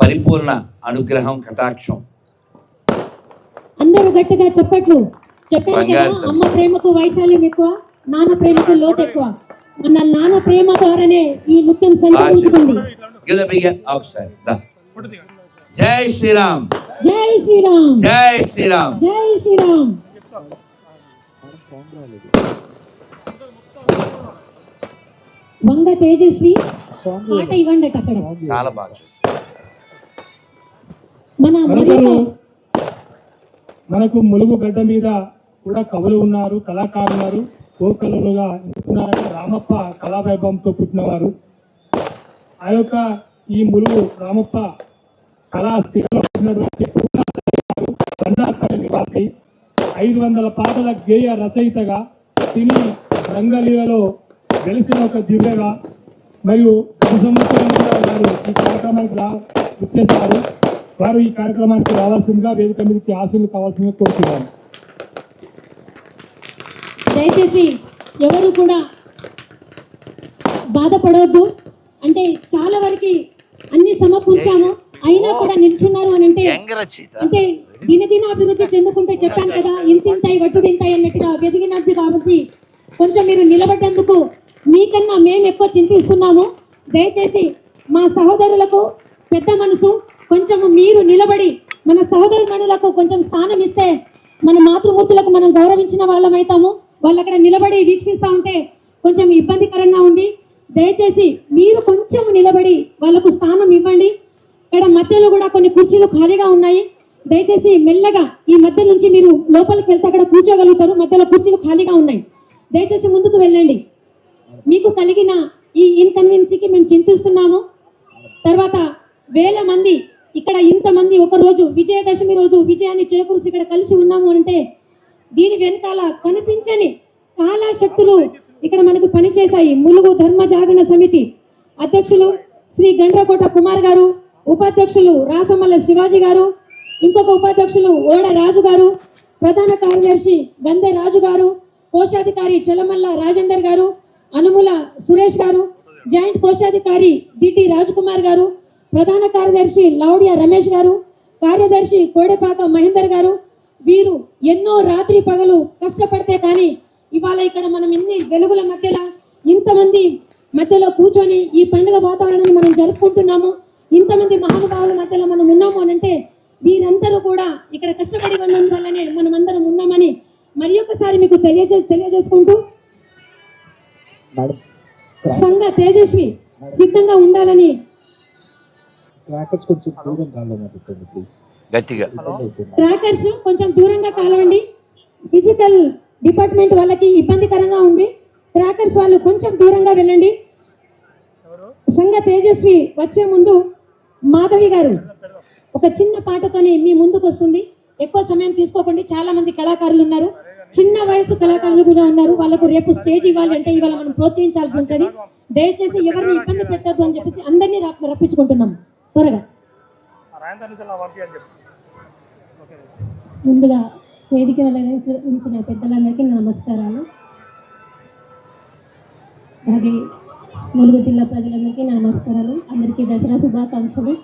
పరిపూర్ణ అనుగ్రహం కటాక్షం. అందరూ గట్టిగా చెప్పట్లు. కదా తల్లి. అమ్మ ప్రేమకు వైశాల్యం ఎక్కువ నాన్న ప్రేమకు లోతు ఎక్కువ. మన నాన్న ప్రేమ ద్వారానే ఈ నృత్యం సంతరించుకుంది. ఒకసారి. జై శ్రీరామ్. జై శ్రీరామ్. జై శ్రీరామ్. జై శ్రీరామ్. వంగ తేజస్వి పాట ఇవ్వండి అట అక్కడ. చాలా బాగా మనకు ములుగు గడ్డ మీద కూడా కవులు ఉన్నారు కళాకారులు కోకలుగా ఉన్నారంటే రామప్ప కళావైభవంతో పుట్టినవారు. ఆ యొక్క ఈ ములుగు రామప్ప కళా పుట్టినటువంటి గారు బండార్పల్లి నివాసి ఐదు వందల పాటల గేయ రచయితగా సినీ రంగలీలలో వెలిసిన ఒక దివ్యగా మరియు వారు ఈ కార్యక్రమానికి వచ్చేసారు. వారు ఈ కార్యక్రమానికి రావాల్సిందిగా వేదిక మీదకి ఆశలు కావాల్సిందిగా కోరుతున్నాను. దయచేసి ఎవరు కూడా బాధపడవద్దు. అంటే చాలా వరకు అన్ని సమకూర్చాము. అయినా కూడా నిల్చున్నారు అని అంటే అంటే దినదిన అభివృద్ధి చెందుకుంటే చెప్పాను కదా ఇంతింతాయి వడ్డుడింతాయి అన్నట్టుగా వెదిగినది కాబట్టి కొంచెం మీరు నిలబడ్డందుకు మీకన్నా మేము ఎక్కువ చింతిస్తున్నాము. దయచేసి మా సహోదరులకు పెద్ద మనసు కొంచెం మీరు నిలబడి మన సహోదరుమణులకు కొంచెం స్థానం ఇస్తే మన మాతృమూర్తులకు మనం గౌరవించిన వాళ్ళం అవుతాము. వాళ్ళు అక్కడ నిలబడి వీక్షిస్తూ ఉంటే కొంచెం ఇబ్బందికరంగా ఉంది. దయచేసి మీరు కొంచెం నిలబడి వాళ్ళకు స్థానం ఇవ్వండి. ఇక్కడ మధ్యలో కూడా కొన్ని కుర్చీలు ఖాళీగా ఉన్నాయి. దయచేసి మెల్లగా ఈ మధ్య నుంచి మీరు లోపలికి వెళ్తే అక్కడ కూర్చోగలుగుతారు. మధ్యలో కుర్చీలు ఖాళీగా ఉన్నాయి. దయచేసి ముందుకు వెళ్ళండి. మీకు కలిగిన ఈ ఇన్కన్వీనియన్స్కి మేము చింతిస్తున్నాము. తర్వాత వేల మంది ఇక్కడ ఇంతమంది ఒకరోజు విజయదశమి రోజు విజయాన్ని చేకూర్చి ఇక్కడ కలిసి ఉన్నాము అంటే దీని వెనకాల కనిపించని చాలా శక్తులు ఇక్కడ మనకు పనిచేశాయి. ములుగు ధర్మ జాగరణ సమితి అధ్యక్షులు శ్రీ గండ్రకోట కుమార్ గారు ఉపాధ్యక్షులు రాసమల్ల శివాజీ గారు ఇంకొక ఉపాధ్యక్షులు ఓడ రాజు గారు ప్రధాన కార్యదర్శి గంధె రాజు గారు కోశాధికారి చలమల్ల రాజేందర్ గారు అనుముల సురేష్ గారు జాయింట్ కోశాధికారి దిటి రాజ్కుమార్ గారు ప్రధాన కార్యదర్శి లౌడియా రమేష్ గారు కార్యదర్శి కోడెపాక మహేందర్ గారు. వీరు ఎన్నో రాత్రి పగలు కష్టపడితే కానీ ఇవాళ ఇక్కడ మనం ఇన్ని వెలుగుల మధ్యలో ఇంతమంది మధ్యలో కూర్చొని ఈ పండుగ వాతావరణాన్ని మనం జరుపుకుంటున్నాము. ఇంతమంది మహానుభావుల మధ్యలో మనం ఉన్నాము అని అంటే వీరందరూ కూడా ఇక్కడ కష్టపడి ఉన్నందువల్లనే మనం అందరం ఉన్నామని మరి ఒకసారి మీకు తెలియజే తెలియజేసుకుంటూ. సంఘ తేజస్వి సిద్ధంగా ఉండాలని క్రాకర్స్ కొంచెం దూరం కాలం పెట్టండి ప్లీజ్ గట్టిగా. ట్రాకర్స్ కొంచెం దూరంగా కాలవండి. డిజిటల్ డిపార్ట్మెంట్ వాళ్ళకి ఇబ్బందికరంగా ఉంది. ట్రాకర్స్ వాళ్ళు కొంచెం దూరంగా వెళ్ళండి. సంఘ తేజస్వి వచ్చే ముందు మాధవి గారు ఒక చిన్న పాటతోని మీ ముందుకు వస్తుంది. ఎక్కువ సమయం తీసుకోకండి. చాలా మంది కళాకారులు ఉన్నారు. చిన్న వయసు కళాకారులు కూడా ఉన్నారు. వాళ్ళకు రేపు స్టేజ్ ఇవ్వాలి అంటే ఇవాళ మనం ప్రోత్సహించాల్సి ఉంటుంది. దయచేసి ఎవరిని ఇబ్బంది పెట్టద్దు అని చెప్పేసి అందరినీ రప్- రప్పించుకుంటున్నాం. త్వరగా. ముందుగా వేదిక ఉంచిన పెద్దలందరికీ నా నమస్కారాలు. అలాగే ములుగు జిల్లా ప్రజలందరికీ నా నమస్కారాలు. అందరికీ దసరా శుభాకాంక్షలు.